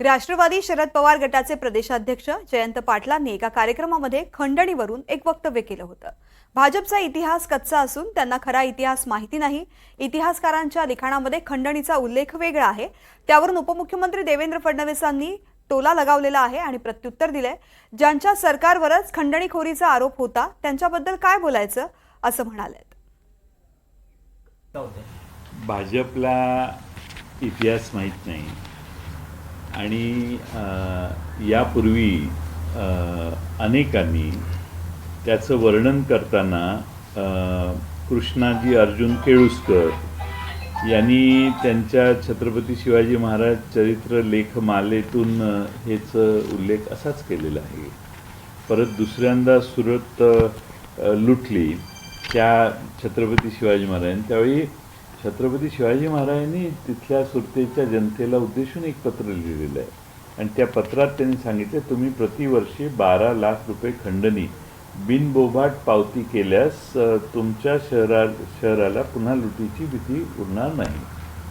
राष्ट्रवादी शरद पवार गटाचे प्रदेशाध्यक्ष जयंत पाटलांनी एका कार्यक्रमामध्ये खंडणीवरून एक वक्तव्य केलं होतं. भाजपचा इतिहास कच्चा असून त्यांना खरा इतिहास माहिती नाही. इतिहासकारांच्या लिखाणामध्ये खंडणीचा उल्लेख वेगळा आहे. त्यावरून उपमुख्यमंत्री देवेंद्र फडणवीसांनी टोला लगावलेला आहे आणि प्रत्युत्तर दिलंय. ज्यांच्या सरकारवरच खंडणीखोरीचा आरोप होता त्यांच्याबद्दल काय बोलायचं असं म्हणाले भाजपला इतिहास माहीत नाही. आणि यापूर्वी अनेकांनी त्याचं वर्णन करताना कृष्णाजी अर्जुन केळुसकर यांनी त्यांच्या छत्रपती शिवाजी महाराज चरित्र लेखमालेतून हेच उल्लेख असाच केलेला आहे. परत दुसऱ्यांदा सुरत लुटली त्या छत्रपती शिवाजी महाराजांनी त्यावेळी छत्रपती शिवाजी महाराजांनी तिथल्या सुरतेच्या जनतेला उद्देशून एक पत्र लिहिलेलं आहे. आणि त्या पत्रात त्यांनी सांगितले तुम्ही प्रतिवर्षी बारा लाख रुपये खंडणी बिनबोभाट पावती केल्यास तुमच्या शहरा शहराला पुन्हा लुटीची भीती उरणार नाही.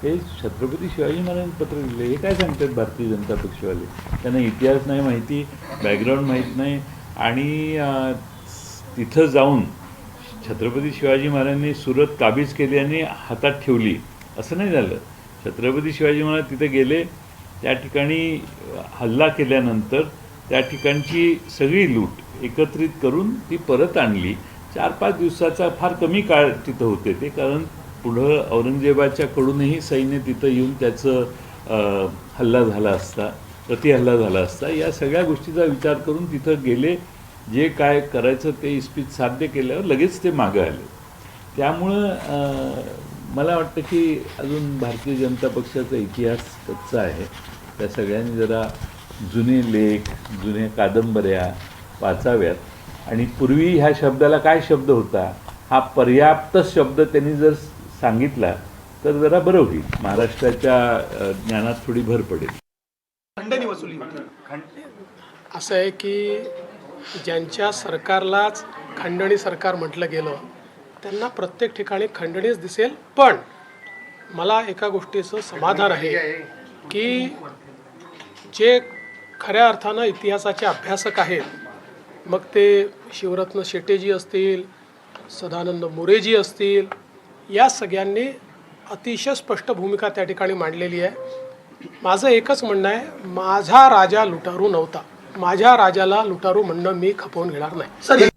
हे छत्रपती शिवाजी महाराजांनी पत्र लिहिले हे काय सांगतात भारतीय जनता पक्षवाले? त्यांना इतिहास नाही माहिती बॅकग्राऊंड माहीत नाही आणि तिथं जाऊन छत्रपती शिवाजी महाराजांनी सुरत काबीज केली आणि हातात ठेवली. असं नाही झालं. छत्रपती शिवाजी महाराज तिथे गेले. त्या ठिकाणी हल्ला केल्यानंतर त्या ठिकाणची सगळी लूट एकत्रित करून ती परत आणली. चार पाच दिवसाचा फार कमी काळ तिथं होते ते. कारण पुढं औरंगजेबाच्याकडूनही सैन्य तिथं येऊन त्याचं हल्ला झाला असता प्रतिहल्ला झाला असता. या सगळ्या गोष्टीचा विचार करून तिथं गेले. जे काय करायचं ते इस्पित साध्य केल्यावर लगेच ते मागं आले. त्यामुळं मला वाटतं की अजून भारतीय जनता पक्षाचा इतिहास कच्चा आहे. त्या सगळ्यांनी जरा जुने लेख जुन्या कादंबऱ्या वाचाव्यात. आणि पूर्वी ह्या शब्दाला काय शब्द होता? हा पर्याप्त शब्द त्यांनी जर सांगितला तर जरा बरं होईल. महाराष्ट्राच्या ज्ञानात थोडी भर पडेल. खंडणी वसुली. असं आहे की ज्यांच्या सरकारलाच खंडणी सरकार म्हटलं गेलं त्यांना प्रत्येक ठिकाणी खंडणीच दिसेल. पण मला एका गोष्टीचं समाधान आहे की जे खऱ्या अर्थानं इतिहासाचे अभ्यासक आहेत मग ते शिवरत्न शेटेजी असतील सदानंद मोरेजी असतील या सगळ्यांनी अतिशय स्पष्ट भूमिका त्या ठिकाणी मांडलेली आहे. माझं एकच म्हणणं आहे माझा राजा लुटारू नव्हता. माझ्या राजाला लुटारू म्हणणं मी खपवून घेणार नाही. सर